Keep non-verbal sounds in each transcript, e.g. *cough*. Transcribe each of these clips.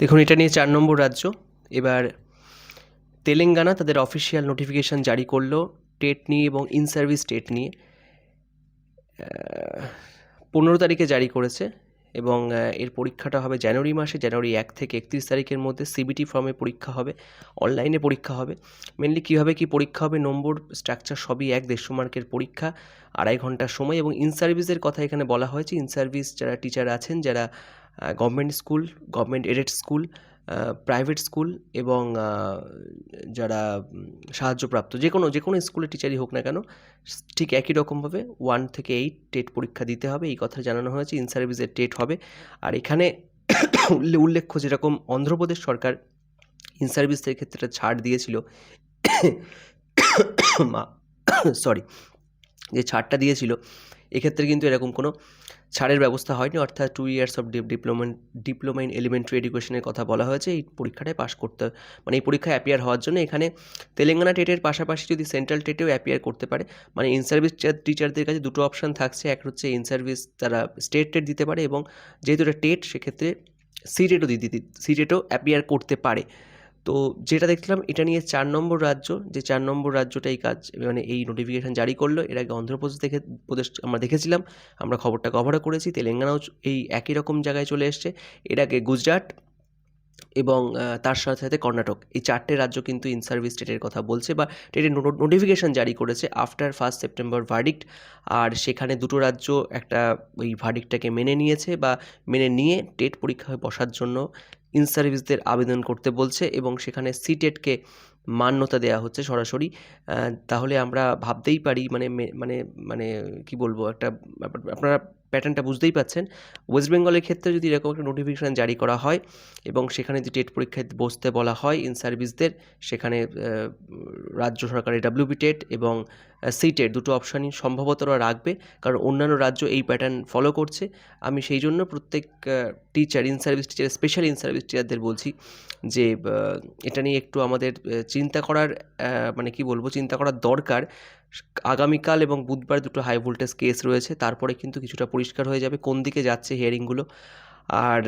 দেখুন, এটা নিয়ে চার নম্বর রাজ্য। এবার তেলেঙ্গানা তাদের অফিসিয়াল নোটিফিকেশান জারি করল টেট নিয়ে এবং ইন সার্ভিস টেট নিয়ে পনেরো তারিখে জারি করেছে এবং এর পরীক্ষাটা হবে জানুয়ারি মাসে, জানুয়ারি এক থেকে একত্রিশ তারিখের মধ্যে সিবিটি ফর্মে পরীক্ষা হবে অনলাইনে পরীক্ষা হবে। মেনলি কীভাবে কী পরীক্ষা হবে, নম্বর স্ট্রাকচার সবই এক, দেড়শো মার্কের পরীক্ষা, আড়াই ঘণ্টার সময় এবং ইন সার্ভিসের কথা এখানে বলা হয়েছে। ইন সার্ভিস যারা টিচার আছেন, যারা government school government aided school private school এবং যারা সাহায্যপ্রাপ্ত, যে কোনো যে কোনো স্কুলে টিচারই হোক না কেন, ঠিক একই রকমভাবে ওয়ান থেকে এইট টেট পরীক্ষা দিতে হবে, এই কথা জানানো হয়েছে ইন সার্ভিসের টেট হবে। আর এখানে উল্লে- *coughs* উল্লেখ্য যেরকম অন্ধ্রপ্রদেশ সরকার ইন সার্ভিসের ক্ষেত্রে ছাড় দিয়েছিল, *coughs* মা *coughs* সরি যে ছাড়টা দিয়েছিল, এক্ষেত্রে কিন্তু এরকম কোনো ছাড়ের ব্যবস্থা হয়নি, অর্থাৎ টু ইয়ার্স অফ ডিপ্লোমেন্ট ডিপ্লোমা ইন এলিমেন্টারি এডুকেশনের কথা বলা হয়েছে। এই পরীক্ষাটায় পাশ করতে মানে এই পরীক্ষায় অ্যাপিয়ার হওয়ার জন্য এখানে তেলেঙ্গানা টেটের পাশাপাশি যদি সেন্ট্রাল টেটেও অ্যাপিয়ার করতে পারে মানে ইন সার্ভিস টিচারদের কাছে দুটো অপশান থাকছে। এক হচ্ছে ইন সার্ভিস তারা স্টেট টেট দিতে পারে এবং যেহেতু এটা টেট, সেক্ষেত্রে সি টেটও দিতে সি টেটও অ্যাপিয়ার করতে পারে। তো যেটা দেখলাম এটা নিয়ে চার নম্বর রাজ্য, যে চার নম্বর রাজ্যটা এই কাজ মানে এই নোটিফিকেশান জারি করল। এর আগে অন্ধ্রপ্রদেশ দেখে, প্রদেশ আমরা দেখেছিলাম, আমরা খবরটা কভারও করেছি। তেলেঙ্গানাও এই একই রকম জায়গায় চলে এসছে। এর আগে গুজরাট এবং তার সাথে সাথে কর্ণাটক। এই চারটে রাজ্য কিন্তু ইন সার্ভিস স্টেটের কথা বলছে বা টেটের নোটিফিকেশান জারি করেছে আফটার ফার্স্ট সেপ্টেম্বর ভার্ডিক্ট আর সেখানে দুটো রাজ্য একটা ওই ভার্ডিক্টটাকে মেনে নিয়েছে বা মেনে নিয়ে টেট পরীক্ষায় বসার জন্য ইন সার্ভিসদের আবেদন করতে বলছে এবং সেখানে সিটেটকে মান্যতা দেওয়া হচ্ছে সরাসরি। তাহলে আমরা ভাবতেই পারি মানে মে- মানে মানে কি বলব, একটা আপ- আপনারা প্যাটার্নটা বুঝতেই পাচ্ছেন। ওয়েস্ট বেঙ্গলের ক্ষেত্রে যদি এরকম একটা নোটিফিকেশান জারি করা হয় এবং সেখানে যদি টেট পরীক্ষায় বসতে বলা হয় ইন সার্ভিসদের সেখানে রাজ্য সরকারের ডাব্লিউবি টেট এবং সি টেট দুটো অপশানই সম্ভবত ওরা রাখবে। কারণ অন্যান্য রাজ্য এই প্যাটার্ন ফলো করছে। আমি সেই জন্য প্রত্যেক teacher in service teacher special in service টিচারদের বলছি যে এটা নিয়ে একটু আমাদের চিন্তা করার মানে কি বলব, চিন্তা করার দরকার। আগামীকাল এবং বুধবার দুটো হাই ভোল্টেজ কেস রয়েছে, তারপরে কিন্তু কিছুটা পরিষ্কার হয়ে যাবে। কোন দিকে যাচ্ছে হিয়ারিংগুলো আর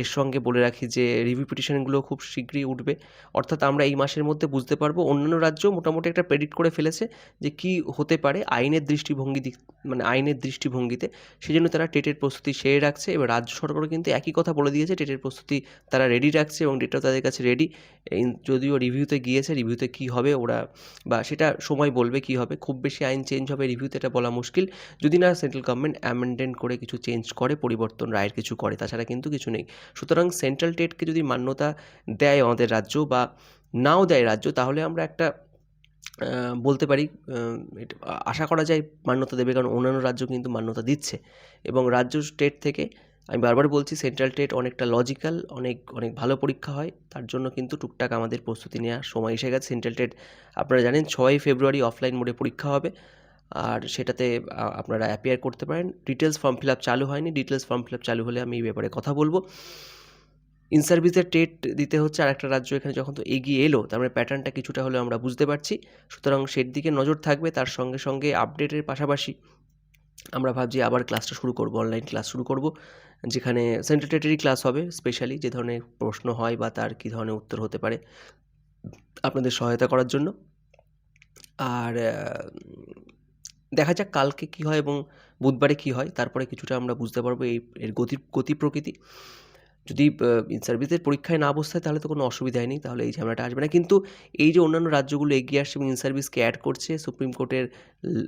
এর সঙ্গে বলে রাখি যে রিভিউ পিটিশনগুলো খুব শীঘ্রই উঠবে। অর্থাৎ আমরা এই মাসের মধ্যে বুঝতে পারব অন্যান্য রাজ্য মোটামুটি একটা প্রেডিক্ট করে ফেলেছে যে কি হতে পারে আইনের দৃষ্টিভঙ্গি দিক মানে আইনের দৃষ্টিভঙ্গিতে। সেই জন্য তারা টেটের প্রস্তুতি সেরে রাখছে এবার রাজ্য সরকারও কিন্তু একই কথা বলে দিয়েছে টেটের প্রস্তুতি তারা রেডি রাখছে এবং ডেটাও তাদের কাছে রেডি যদিও রিভিউতে গিয়েছে রিভিউতে কী হবে ওরা বা সেটা সময় বলবে কী হবে, খুব বেশি আইন চেঞ্জ হবে রিভিউতে এটা বলা মুশকিল। যদি না সেন্ট্রাল গভর্নমেন্ট অ্যামেন্ডেন্ট করে কিছু চেঞ্জ করে, পরিবর্তন, রায়ের কিছু করে তাছাড়া কিন্তু কিছু নেই। সুতরাং সেন্ট্রাল টেটকে যদি মান্যতা দেয় আমাদের রাজ্য বা নাও দেয় রাজ্য, তাহলে আমরা একটা বলতে পারি আশা করা যায় মান্যতা দেবে, কারণ অন্যান্য রাজ্য কিন্তু মান্যতা দিচ্ছে। এবং রাজ্য স্টেট থেকে, আমি বারবার বলছি সেন্ট্রাল টেট অনেকটা লজিক্যাল অনেক অনেক ভালো পরীক্ষা হয়। তার জন্য কিন্তু টুকটাক আমাদের প্রস্তুতি নেওয়ার সময় এসে গেছে। সেন্ট্রাল টেট আপনারা জানেন, ছয়ই ফেব্রুয়ারি অফলাইন মোডে পরীক্ষা হবে। আর সেটাতে আপনারা অ্যাপিয়ার করতে পারেন। ডিটেলস ফর্ম ফিল আপ চালু হয়নি। ডিটেলস ফর্ম ফিল আপ চালু হলে আমি এই ব্যাপারে কথা বলব। ইন সার্ভিসের টেট দিতে হচ্ছে আর একটা রাজ্য, এখানে যখন তো এগিয়ে এলো, তার মানে প্যাটার্নটা কিছুটা হলেও আমরা বুঝতে পারছি। সুতরাং সের দিকে নজর থাকবে, তার সঙ্গে সঙ্গে আপডেটের পাশাপাশি আমরা ভাবছি আবার ক্লাসটা শুরু করব অনলাইন ক্লাস শুরু করব, যেখানে সেন্ট্রাল টেটেরই ক্লাস হবে স্পেশালি যে ধরনের প্রশ্ন হয় বা তার কী ধরনের উত্তর হতে পারে, আপনাদের সহায়তা করার জন্য। আর দেখা যাক কালকে কী হয় এবং বুধবারে কী হয়, তারপরে কিছুটা আমরা বুঝতে পারব এই, এর গতি গতি প্রকৃতি। যদি ইন সার্ভিসের পরীক্ষায় না বসতে তাহলে তো কোনো অসুবিধাই নেই, তাহলে এই ঝামেলাটা আসবে না। কিন্তু এই যে অন্যান্য রাজ্যগুলো এগিয়ে আসছে এবং ইন সার্ভিসকে অ্যাড করছে সুপ্রিম কোর্টের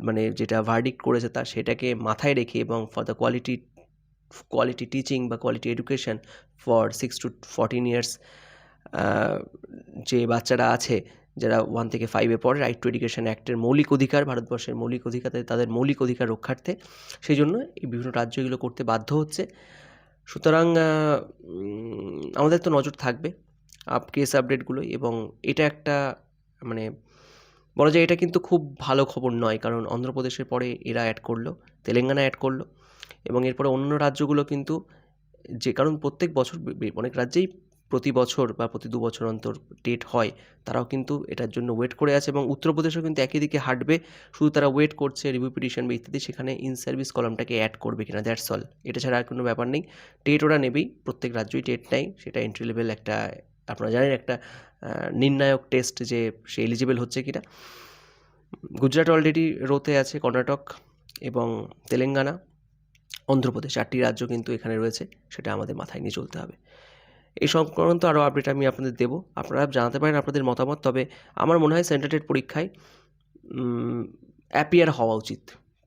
মানে যেটা ভার্ডিক্ট করেছে তা, সেটাকে মাথায় রেখে এবং for the quality quality teaching বা quality education for six to fourteen years যে বাচ্চারা আছে যারা ওয়ান থেকে ফাইভে পড়ে রাইট টু এডুকেশন অ্যাক্টের মৌলিক অধিকার, ভারতবর্ষের মৌলিক অধিকার তাদের মৌলিক অধিকার রক্ষার্থে সেই জন্য এই বিভিন্ন রাজ্য এগুলো করতে বাধ্য হচ্ছে। সুতরাং আমাদের তো নজর থাকবে আপ কেস আপডেটগুলো এবং এটা একটা মানে বলা যায় এটা কিন্তু খুব ভালো খবর নয়, কারণ অন্ধ্রপ্রদেশের পরে এরা অ্যাড করল, তেলেঙ্গানা অ্যাড করল এবং এরপরে অন্য রাজ্যগুলো কিন্তু যে, কারণ প্রত্যেক বছর অনেক রাজ্যেই প্রতি বছর বা প্রতি দু বছর অন্তর টেট হয়, তারাও কিন্তু এটার জন্য ওয়েট করে আছে এবং উত্তরপ্রদেশও কিন্তু একই দিকে হাঁটবে। শুধু তারা ওয়েট করছে রিভিউ পিটিশন বা ইত্যাদি, সেখানে ইন সার্ভিস কলামটাকে অ্যাড করবে কিনা দ্যাটস অল এটা ছাড়া আর কোনো ব্যাপার নেই। টেট ওরা নেবেই, প্রত্যেক রাজ্যই টেট নেয়, সেটা এন্ট্রি লেভেল একটা, আপনারা জানেন একটা নির্ণায়ক টেস্ট যে সে এলিজিবল হচ্ছে কিনা। গুজরাট অলরেডি রোতে আছে কর্ণাটক এবং তেলেঙ্গানা। অন্ধ্রপ্রদেশ, চারটি রাজ্য কিন্তু এখানে রয়েছে, সেটা আমাদের মাথায় নিয়ে চলতে হবে। এই সংক্রান্ত আরও আপডেট আমি আপনাদের দেবো। আপনারা জানাতে পারেন আপনাদের মতামত, তবে আমার মনে হয় সেন্টার টেট পরীক্ষায় অ্যাপিয়ার হওয়া উচিত।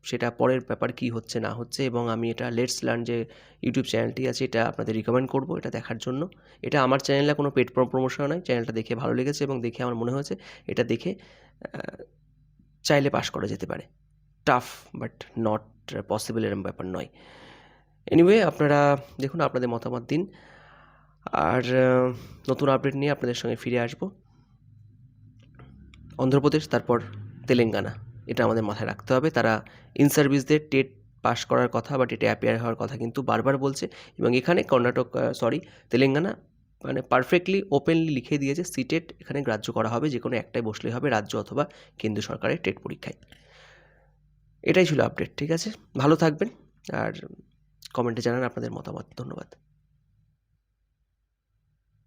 সেটা পরের ব্যাপার কী হচ্ছে, না হচ্ছে, এবং আমি এটা লেটস লার্ন যে ইউটিউব চ্যানেলটি আছে, এটা আপনাদের রিকমেন্ড করব এটা দেখার জন্য। এটা আমার চ্যানেলে কোনো পেট প্রমোশন নয় চ্যানেলটা দেখে ভালো লেগেছে এবং দেখে আমার মনে হয়েছে, এটা দেখে চাইলে পাশ করা যেতে পারে। টাফ বাট নট পসিবল এরম ব্যাপার নয়। এনিওয়ে আপনারা দেখুন, আপনাদের মতামত দিন। আর নতুন আপডেট নিয়ে আপনাদের সঙ্গে ফিরে আসব। অন্ধ্রপ্রদেশ, তারপর তেলেঙ্গানা, এটা আমাদের মাথায় রাখতে হবে। তারা ইন সার্ভিসদের টেট পাস করার কথা বা টেটে অ্যাপিয়ার হওয়ার কথা কিন্তু বারবার বলছে এবং এখানে কর্ণাটক সরি তেলেঙ্গানা মানে পারফেক্টলি ওপেনলি লিখে দিয়েছে সিটেট এখানে গ্রাহ্য করা হবে যে কোনো একটাই বসলেই হবে, রাজ্য অথবা কেন্দ্র সরকারের টেট পরীক্ষায়। এটাই ছিল আপডেট ঠিক আছে? ভালো থাকবেন, আর কমেন্টে জানান আপনাদের মতামত। ধন্যবাদ।